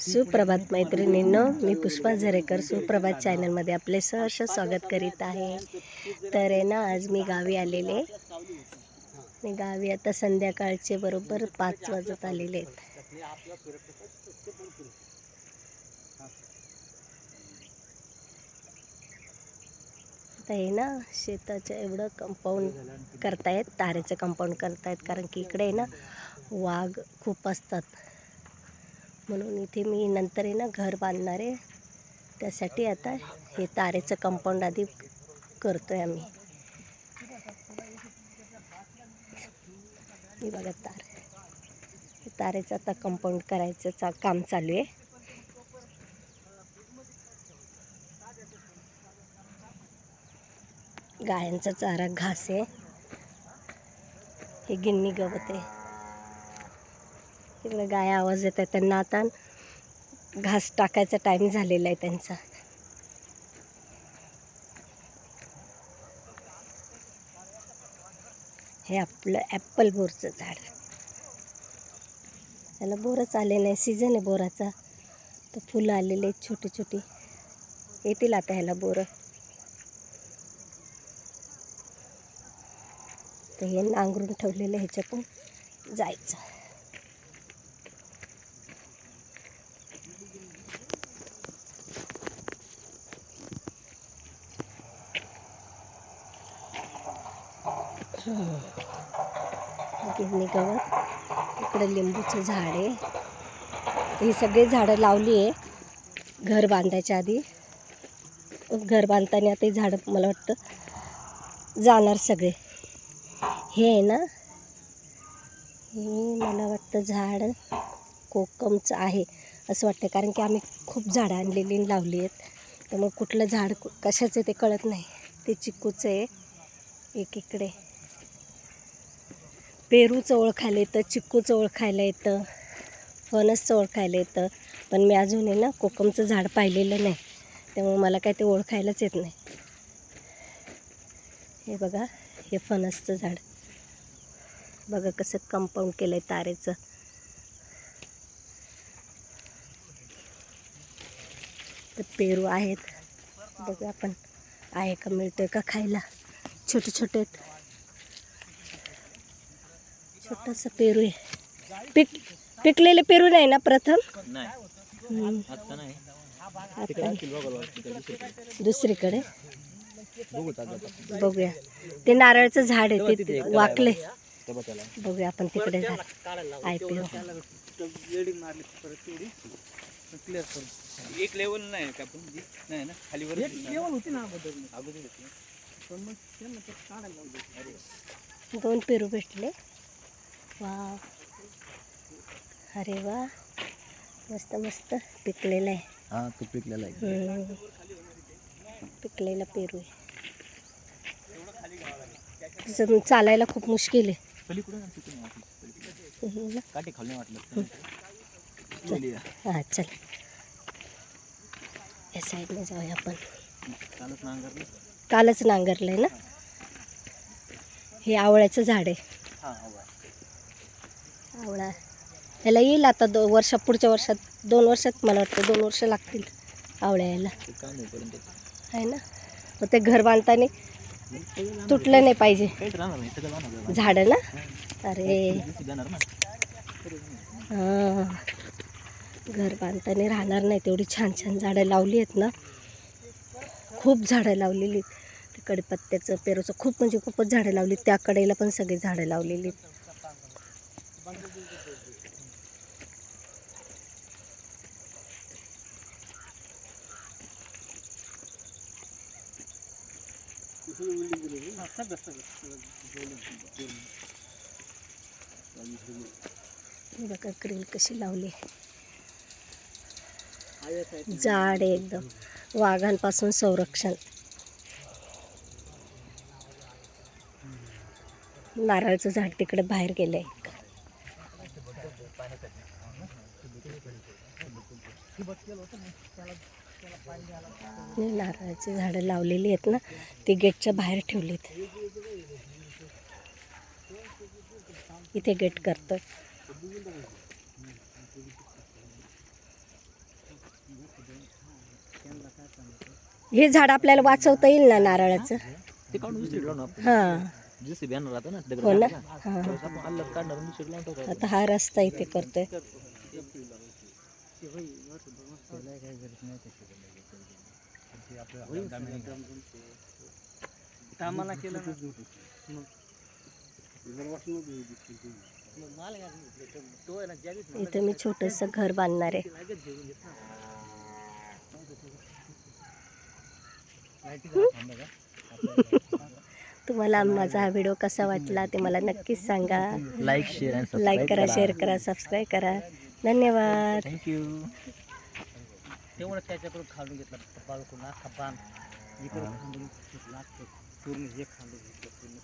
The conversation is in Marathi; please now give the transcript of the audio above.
सुप्रभात मैत्रिणींनो मी पुष्पा झरेकर सुप्रभात चॅनलमध्ये आपले सहर्ष स्वागत करीत आहे. तर आहे ना आज मी गावी आलेले. मी गावी आता संध्याकाळचे बरोबर पाच वाजत आलेले आहेत. आता हे ना शेताचं एवढं कंपाऊंड करतायत तारेचं कंपाऊंड करतायत कारण की इकडे आहे ना वाघ खूप असतात. म्हणून इथे मी नंतर आहे ना घर बांधणार आहे. त्यासाठी आता हे तारेचं कंपाऊंड आधी करतो आहे आम्ही. हे बघा तार. हे तारेचं आता कंपाऊंड करायचं चा काम चालू आहे. गायांचा चारा घास आहे. हे गिन्नी गवत आहे. तिकडे गाय आवाज येत आहे त्यांना आता घास टाकायचा टाईम झालेला आहे त्यांचा. हे आपलं ॲप्पल बोरचं झाड. त्याला बोरच आले नाही सीझन आहे बोराचा. तर फुलं आलेले आहेत छोटी छोटी. येतील आता ह्याला बोरं. तर हे नांगरून ठेवलेलं ह्याच्यातून जायचं. गिरणी गवत इकडे लिंबूचं झाड आहे. ही सगळी झाडं लावली आहे घर बांधायच्या आधी. घर बांधताना ते झाडं मला वाटतं जाणार सगळे. हे आहे ना? हे मला वाटतं झाड कोकमचं आहे असं वाटतं कारण की आम्ही खूप झाडं आणलेली लावली आहेत. त्यामुळे कुठलं झाड कशाचं ते कळत नाही. ते चिक्कूचं आहे. एक इकडे. पेरूचं ओळखायला येतं चिक्कूचं ओळखायला येतं फणसचं ओळखायला येतं. पण मी अजून आहे ना कोकमचं झाड पाहिलेलं नाही. त्यामुळे मला काय ते ओळखायलाच येत नाही. हे बघा हे फणसचं झाड. बघा कसं कंपाऊंड केलं आहे तारेचं. तर पेरू आहेत. बघा आपण आहे का मिळतोय का खायला? छोटे छोटे आहेत. छोटंसं पेरू आहे. पिक पिकलेले पेरू नाही ना प्रथम? दुसरीकडे. बघूया. ते नारळाचं झाड आहे ते वाकले बघूया आपण तिकडे आहे पेरू एक लेवल नाही का पण? ना? खाली वर लेवल होती ना अगोदर. दोन पेरू भेटले. वा अरे वा. मस्त मस्त पिकलेलं आहे. हा तो पिकलेला आहे. हम्म. पिकलेला पेरू आहे. चालायला खूप मुश्किल आहे. हम्म. काटे खाली वाटलं. हां चल. या साईडने जाऊया आपण. कालच नांगरलं. कालच नांगरलं आहे ना? हे आवळ्याचं झाड आहे. हा हवा आवळा ह्याला येईल आता दो वर्षात पुढच्या वर्षात दोन वर्षात मला वाटतं दोन वर्ष लागतील आवळ्या यायला. आहे ना? मग ते घर बांधताना तुटलं नाही पाहिजे. झाडं ना? अरे. हां. घर बांधताना राहणार नाही तेवढी छान छान झाडं लावली आहेत ना? खूप झाडं लावलेली आहेत. कडीपत्त्याचं पेरूचं खूप म्हणजे खूपच झाडं लावली त्या कडेला पण सगळी झाडं लावलेली आहेत. बघा ग्रिल कशी लावली. जाड आहे एकदम. वाघांपासून संरक्षण. नारळाचं झाड तिकडे बाहेर गेलंय. नारळाची झाडं लावलेली आहेत ना ती गेटच्या बाहेर ठेवलीत. इथे गेट करतं हे झाड आपल्याला वाचवता येईल ना नारळाचं? हो. ना आता हा रस्ता इथे करतोय. काढणार आणि दुसरी लावून टाकायचं आता हा रस्ता इथे करतोय कामाला केलं इथे मी छोटस घर बांधणार आहे. तुम्हाला माझा हा व्हिडिओ कसा वाटला ते मला नक्कीच सांगा. लाईक शेअर आणि लाईक करा शेअर करा सबस्क्राईब करा. धन्यवाद. थँक्यू तेवढं त्याच्याकडून खालून घेतला. बाळकडून अख्खा बांध. इकडे पूर्ण हे खालून घेतलं पूर्ण